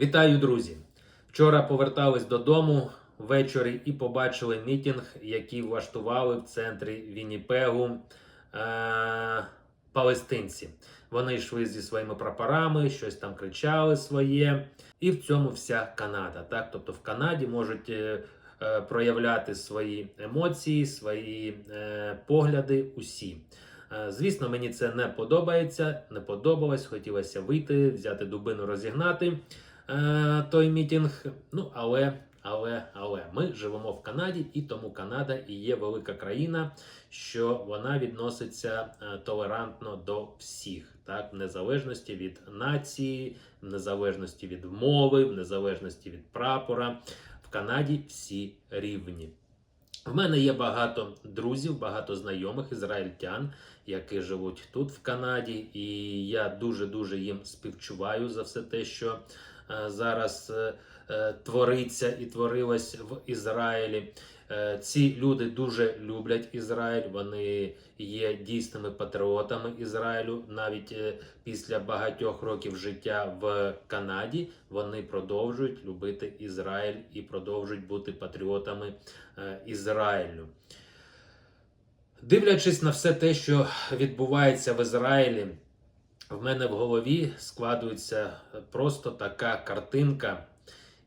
Вітаю, друзі! Вчора повертались додому ввечері і побачили мітинг, який влаштували в центрі Вінніпегу е- палестинці. Вони йшли зі своїми прапорами, щось там кричали своє. І в цьому вся Канада. Так? Тобто в Канаді можуть е, е, проявляти свої емоції, свої е, погляди усі. Е, Звісно, мені це не подобається, не подобалось. Хотілося вийти, взяти дубину, розігнати е, той мітинг. Ну, але, але, але ми живемо в Канаді, і тому Канада і є велика країна, що вона відноситься е, толерантно до всіх, так, в незалежності від нації, в незалежності від мови, в незалежності від прапора. В Канаді всі рівні. В мене є багато друзів, багато знайомих ізраїльтян, які живуть тут, в Канаді, і я дуже дуже їм співчуваю за все те, що зараз е, е, твориться і творилось в Ізраїлі. Е, ці люди дуже люблять Ізраїль. Вони є дійсними патріотами Ізраїлю. Навіть е, після багатьох років життя в Канаді вони продовжують любити Ізраїль і продовжують бути патріотами е, Ізраїлю. Дивлячись на все те, що відбувається в Ізраїлі, в мене в голові складується просто така картинка,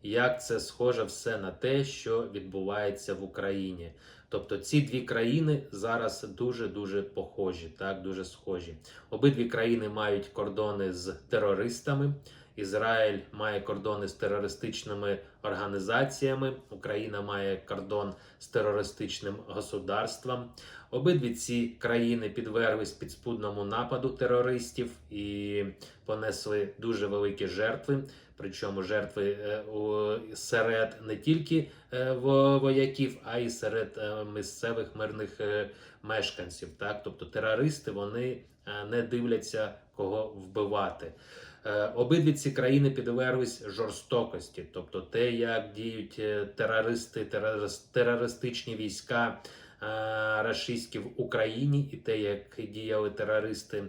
як це схоже все на те, що відбувається в Україні. Тобто ці дві країни зараз дуже дуже похожі, так дуже схожі. Обидві країни мають кордони з терористами. Ізраїль має кордони з терористичними організаціями. Україна має кордон з терористичним государством. Обидві ці країни підверглись підспудному нападу терористів і понесли дуже великі жертви. Причому жертви е, серед не тільки е, вояків, а й серед е, місцевих мирних мешканців. Так, тобто терористи вони не дивляться кого вбивати. Е, Обидві ці країни підверглись жорстокості, тобто те, як діють е, терористи, терористичні війська е, рашистські в Україні, і те, як діяли терористи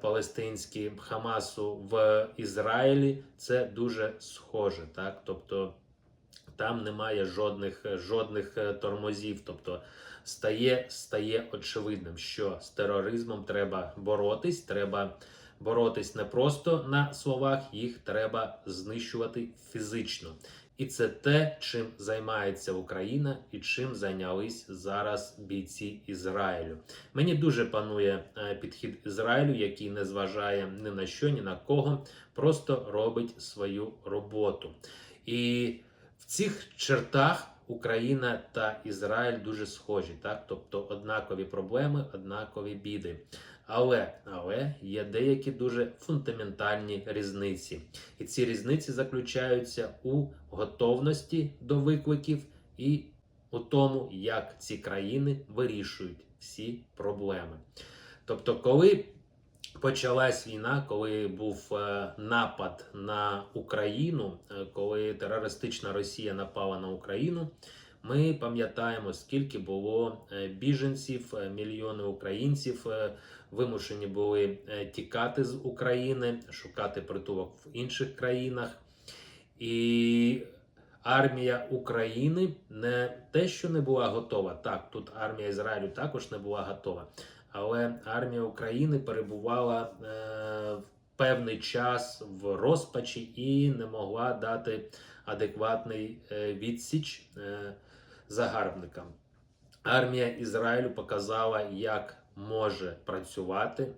палестинські Хамасу в Ізраїлі, це дуже схоже. Так? Тобто там немає жодних, жодних е, тормозів. Тобто стає, стає очевидним, що з тероризмом треба боротись, треба боротись не просто на словах, їх треба знищувати фізично. І це те, чим займається Україна і чим зайнялись зараз бійці Ізраїлю. Мені дуже панує е, підхід Ізраїлю, який не зважає ні на що, ні на кого, просто робить свою роботу. І в цих чертах Україна та Ізраїль дуже схожі, так? Тобто однакові проблеми, однакові біди. Але, але є деякі дуже фундаментальні різниці. І ці різниці заключаються у готовності до викликів і у тому, як ці країни вирішують всі проблеми. Тобто, коли почалась війна, коли був е, напад на Україну, е, коли терористична Росія напала на Україну, ми пам'ятаємо, скільки було е, біженців, мільйони українців вимушені були тікати з України, шукати притулок в інших країнах. І армія України не те, що не була готова. Так, тут армія Ізраїлю також не була готова. Але армія України перебувала е, в певний час в розпачі і не могла дати адекватний е, відсіч е, загарбникам. Армія Ізраїлю показала, як може працювати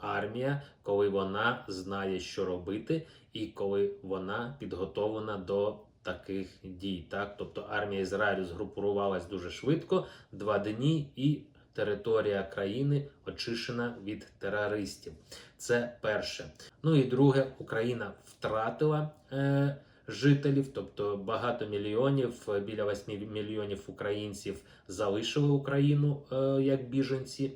армія, коли вона знає, що робити, і коли вона підготовлена до таких дій. Так? Тобто армія Ізраїлю згрупувалась дуже швидко, два дні, і територія країни очищена від терористів. Це перше. Ну і друге, Україна втратила. Е, Жителів, тобто багато мільйонів, е, біля 8 мільйонів українців залишили Україну е, як біженці.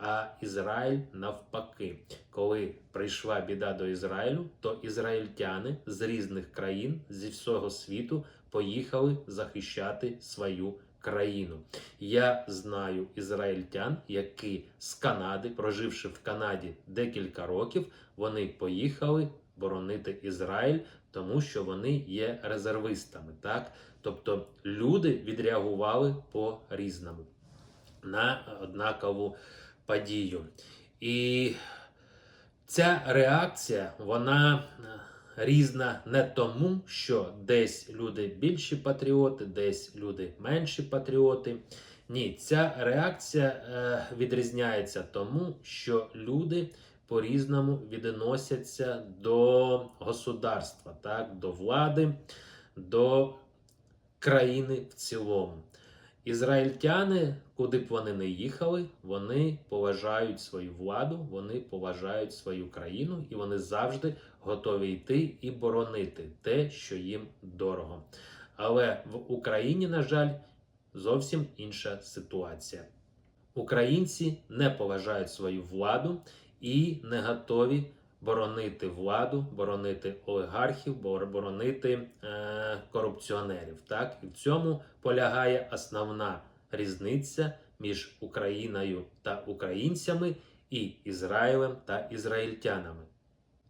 А Ізраїль навпаки, коли прийшла біда до Ізраїлю, то ізраїльтяни з різних країн зі всього світу поїхали захищати свою країну. Я знаю ізраїльтян, які з Канади, проживши в Канаді декілька років, вони поїхали боронити Ізраїль, тому що вони є резервистами. Так? Тобто люди відреагували по-різному на однакову подію. І ця реакція, вона е, різна не тому, що десь люди більші патріоти, десь люди менші патріоти. Ні, ця реакція е, відрізняється тому, що люди по-різному відносяться до государства, так, до влади, до країни в цілому. Ізраїльтяни, куди б вони не їхали, вони поважають свою владу, вони поважають свою країну і вони завжди готові йти і боронити те, що їм дорого. Але в Україні, на жаль, зовсім інша ситуація. Українці не поважають свою владу і не готові боронити владу, боронити олігархів, боронити е, корупціонерів. Так? І в цьому полягає основна різниця між Україною та українцями і Ізраїлем та ізраїльтянами.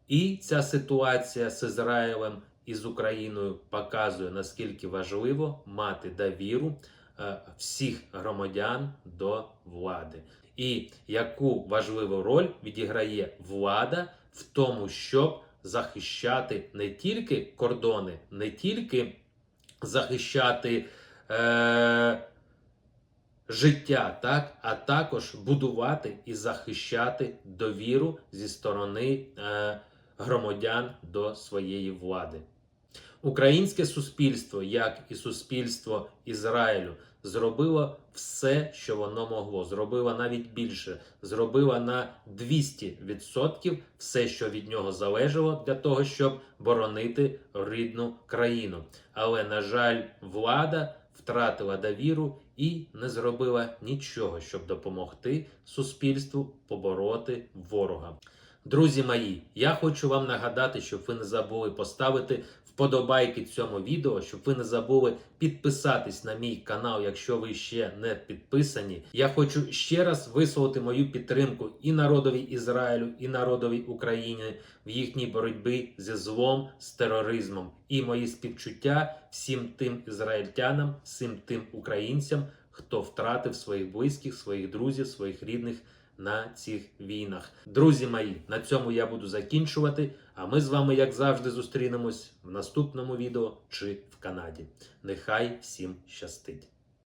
І ця ситуація з Ізраїлем і з Україною показує, наскільки важливо мати довіру е, всіх громадян до влади. І яку важливу роль відіграє влада в тому, щоб захищати не тільки кордони, не тільки захищати е, життя, так, а також будувати і захищати довіру зі сторони е, громадян до своєї влади. Українське суспільство, як і суспільство Ізраїлю, зробило все, що воно могло. Зробило навіть більше, зробило на 200% все, що від нього залежало, для того, щоб боронити рідну країну. Але, на жаль, влада втратила довіру і не зробила нічого, щоб допомогти суспільству побороти ворога. Друзі мої, я хочу вам нагадати, щоб ви не забули поставити вподобайки цьому відео, щоб ви не забули підписатись на мій канал, якщо ви ще не підписані. Я хочу ще раз висловити мою підтримку і народові Ізраїлю, і народові України в їхній боротьбі зі злом, з тероризмом. І мої співчуття всім тим ізраїльтянам, всім тим українцям, хто втратив своїх близьких, своїх друзів, своїх рідних на цих війнах. Друзі мої, на цьому я буду закінчувати. А ми з вами, як завжди, зустрінемось в наступному відео чи в Канаді. Нехай всім щастить!